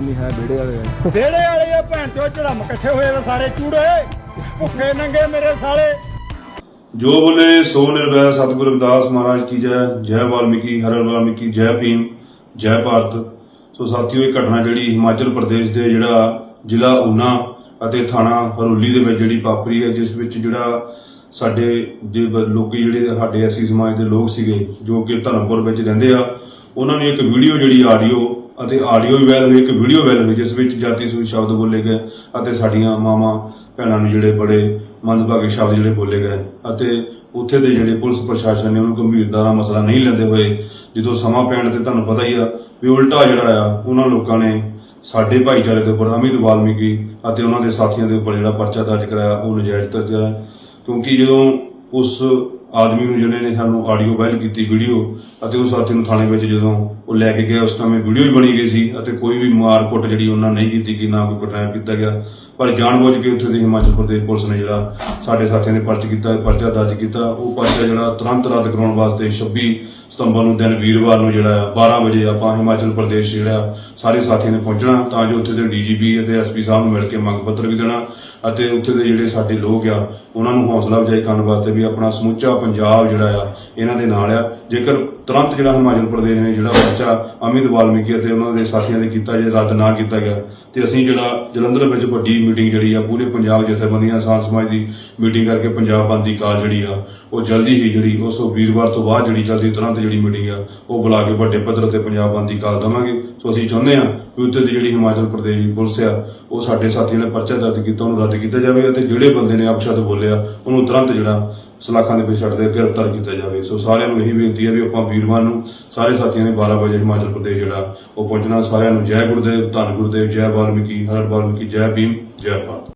ਵਿੜੇ ਵਾਲੇ ਆ। ਵਿਹੜੇ ਵਾਲੇ ਆ ਭੈਣ ਚੋ ਝੜਮ ਇਕੱਠੇ ਹੋਏ ਵੇ ਸਾਰੇ ਚੂੜੇ। ਭੁੱਖੇ ਨੰਗੇ ਮੇਰੇ ਸਾਲੇ। ਜੋ ਬੋਲੇ ਸੋ ਨਿਰਵੈ ਸਤਿਗੁਰੂ ਰਵਿਦਾਸ ਮਹਾਰਾਜ ਕੀ ਜੈ। ਜੈ ਵਾਲਮੀਕੀ ਹਰਿ ਵਾਲਮੀਕੀ ਜੈ ਭੀਮ ਜੈ ਭਾਰਤ। ਸੋ ਸਾਥੀਓ ਇਹ ਘਟਨਾ ਜਿਹੜੀ ਹਿਮਾਚਲ ਪ੍ਰਦੇਸ਼ ਦੇ ਜਿਹੜਾ ਜ਼ਿਲ੍ਹਾ ਊਨਾ ਅਤੇ ਥਾਣਾ ਹਰੋਲੀ ਦੇ ਵਿੱਚ ਜਿਹੜੀ ਵਾਪਰੀ ਹੈ ਜਿਸ ਵਿੱਚ ਜਿਹੜਾ ਸਾਡੇ ਦੇ ਬ- ਲੋਕੀ ਜਿਹੜੇ ਸਾਡੇ ਐਸੀ ਸਮਾਜ ਦੇ ਲੋਕ ਸੀਗੇ ਜੋ ਕਿ ਧਰਮਪੁਰ ਵਿੱਚ ਰਹਿੰਦੇ ਆ ਉਹਨਾਂ ਨੇ ਇੱਕ ਵੀਡੀਓ ਜਿਹੜੀ ਆਡੀਓ ਅਤੇ ਆਡੀਓ ਵੀ ਵਾਇਰਲ ਹੋਈ, ਇੱਕ ਵੀਡੀਓ ਵਾਇਰਲ ਹੋਈ, ਜਿਸ ਵਿੱਚ ਜਾਤੀ ਸੂਚਕ ਸ਼ਬਦ ਬੋਲੇ ਗਏ ਅਤੇ ਸਾਡੀਆਂ ਮਾਵਾਂ, ਭੈਣਾਂ ਨੂੰ ਜਿਹੜੇ ਬੜੇ ਮੰਦਭਾਗੇ ਸ਼ਬਦ ਜਿਹੜੇ ਬੋਲੇ ਗਏ ਅਤੇ ਉੱਥੇ ਦੇ ਜਿਹੜੇ ਪੁਲਿਸ ਪ੍ਰਸ਼ਾਸਨ ਨੇ ਉਹਨੂੰ ਗੰਭੀਰਤਾ ਦਾ ਮਸਲਾ ਨਹੀਂ ਲੈਂਦੇ ਹੋਏ ਜਦੋਂ ਸਮਾਂ ਪੈਣ ਤੇ ਤੁਹਾਨੂੰ ਪਤਾ ਹੀ ਆ ਵੀ ਉਲਟਾ ਜਿਹੜਾ ਆ, ਉਹਨਾਂ ਲੋਕਾਂ ਨੇ ਸਾਡੇ ਭਾਈਚਾਰੇ ਦੇ ਉੱਪਰ ਅਮਿਤ ਵਾਲਮੀਕੀ ਅਤੇ ਉਹਨਾਂ ਦੇ ਸਾਥੀਆਂ ਦੇ ਉੱਪਰ ਜਿਹੜਾ ਪਰਚਾ ਦਰਜ ਕਰਾਇਆ, ਉਹ ਨਜਾਇਜ਼ ਦਰਜ ਕਰਾਇਆ। ਕਿਉਂਕਿ ਜਦੋਂ ਉਸ ਆਦਮੀ ਨੂੰ ਜਿਹਨੇ ਨੇ ਸਾਨੂੰ ਆਡੀਓ ਵਾਇਰਲ ਕੀਤੀ ਵੀਡੀਓ ਅਤੇ ਉਸ ਸਾਥੀ ਨੂੰ ਥਾਣੇ ਵਿੱਚ ਜਦੋਂ ਉਹ ਲੈ ਕੇ ਗਿਆ ਉਸ ਸਮੇਂ ਵੀਡੀਓ ਵੀ ਬਣੀ ਗਈ ਸੀ, ਅਤੇ ਕੋਈ ਵੀ ਮਾਰ ਕੁੱਟ ਜਿਹੜੀ ਉਹਨਾਂ ਨਹੀਂ ਕੀਤੀ ਗਈ, ਨਾ ਕੋਈ ਕੁੱਟਣਾ ਕੀਤਾ ਗਿਆ। ਪਰ ਜਾਣਬੁੱਝ ਕੇ ਉੱਥੇ ਦੀ ਹਿਮਾਚਲ ਪ੍ਰਦੇਸ਼ ਪੁਲਿਸ ਨੇ ਜਿਹੜਾ ਸਾਡੇ ਸਾਥੀਆਂ ਦੇ ਪਰਚ ਕੀਤਾ, ਪਰਚਾ ਦਰਜ ਕੀਤਾ। ਉਹ ਪਰਚਾ ਜਿਹੜਾ ਤੁਰੰਤ ਰੱਦ ਕਰਾਉਣ ਵਾਸਤੇ 26 ਸਤੰਬਰ ਨੂੰ ਦਿਨ ਵੀਰਵਾਰ ਨੂੰ ਜਿਹੜਾ ਆ 12 ਵਜੇ ਆਪਾਂ ਹਿਮਾਚਲ ਪ੍ਰਦੇਸ਼ ਜਿਹੜਾ ਸਾਰੇ ਸਾਥੀਆਂ ਨੇ ਪਹੁੰਚਣਾ, ਤਾਂ ਜੋ ਉੱਥੇ ਦੇ ਡੀਜੀਪੀ ਅਤੇ ਐਸਪੀ ਸਾਹਿਬ ਨੂੰ ਮਿਲ ਕੇ ਮੰਗ ਪੱਤਰ ਵੀ ਦੇਣਾ, ਅਤੇ ਉੱਥੇ ਦੇ ਜਿਹੜੇ ਸਾਡੇ ਲੋਕ ਆ, ਉਹਨਾਂ ਨੂੰ ਹੌਸਲਾ ਅਫਜ਼ਾਈ ਕਰਨ ਵਾਸਤੇ ਵੀ ਆਪਣਾ ਸਮੁੱਚਾ ਪੰਜਾਬ ਜਿਹੜਾ ਆ, ਇਹਨਾਂ ਦੇ ਨਾਲ ਆ। ਜੇਕਰ ਤੁਰੰਤ ਜਿਹੜਾ ਹਿਮਾਚਲ ਪ੍ਰਦੇਸ਼ ਨੇ ਜਿਹੜਾ ਪਰਚਾ ਅਮਿਤ ਵਾਲਮੀਕੀ ਅਤੇ ਉਹਨਾਂ ਦੇ ਸਾਥੀਆਂ ਦੇ ਕੀਤਾ, ਜੇ ਰੱਦ ਨਾ ਕੀਤਾ ਗਿਆ, ਤੇ ਅਸੀਂ ਜਿਹੜਾ ਜਲੰਧਰ ਵਿੱਚ ਵੱਡੀ ਮੀਟਿੰਗ ਜਿਹੜੀ ਆ, ਪੂਰੇ ਪੰਜਾਬ ਜਥੇਬੰਦੀਆਂ, ਸਾਂਝ ਸਮਾਜ ਦੀ ਮੀਟਿੰਗ ਕਰਕੇ ਪੰਜਾਬ ਬੰਦ ਦੀ ਕਾਲ ਜਿਹੜੀ ਆ, ਉਹ ਜਲਦੀ ਹੀ ਜਿਹੜੀ ਉਸ ਵੀਰਵਾਰ ਤੋਂ ਬਾਅਦ ਜਿਹੜੀ ਜਲਦੀ ਤੁਰੰਤ ਜਿਹੜੀ ਮੀਟਿੰਗ ਆ, ਉਹ ਬੁਲਾ ਕੇ ਵੱਡੇ ਪੱਧਰ ਤੇ ਪੰਜਾਬ ਬੰਦ ਦੀ ਕਾਲ ਦਵਾਂਗੇ। ਸੋ ਅਸੀਂ ਚਾਹੁੰਦੇ ਹਾਂ ਵੀ ਉੱਥੇ ਦੀ ਜਿਹੜੀ ਹਿਮਾਚਲ ਪ੍ਰਦੇਸ਼ ਦੀ ਪੁਲਿਸ ਆ, ਉਹ ਸਾਡੇ ਸਾਥੀਆਂ ਨੇ ਪਰਚਾ ਦਰਜ ਕੀਤਾ, ਉਹਨੂੰ ਰੱਦ ਕੀਤਾ ਜਾਵੇ ਅਤੇ ਜਿਹੜੇ ਬੰਦੇ ਨੇ ਅਪਸ਼ਬਦ ਬੋਲਿਆ, ਉਹਨੂੰ ਤੁਰੰਤ ਜਿਹੜਾ ਸਲਾਖਾਂ ਦੇ ਵਿੱਚ ਛੱਡ ਦੇ ਗ੍ਰਿਫਤਾਰ ਕੀਤਾ ਜਾਵੇ। ਸੋ ਸਾਰਿਆਂ ਨੂੰ ਇਹੀ ਬੇਨਤੀ ਹੈ ਵੀ ਆਪਾਂ ਵੀਰਵਾਰ ਨੂੰ, ਸਾਰੇ ਸਾਥੀਆਂ ਨੇ 12 ਵਜੇ ਹਿਮਾਚਲ ਪ੍ਰਦੇਸ਼ ਜਿਹੜਾ, ਉਹ ਪਹੁੰਚਣਾ। ਸਾਰਿਆਂ ਨੂੰ ਜੈ ਗੁਰਦੇਵ, ਧੰਨ ਗੁਰਦੇਵ, ਜੈ ਵਾਲਮੀਕੀ ਹਰ ਵਾਲਮੀਕੀ ਜੈ ਭੀਮ, ਜੈ ਭਾਰਤ।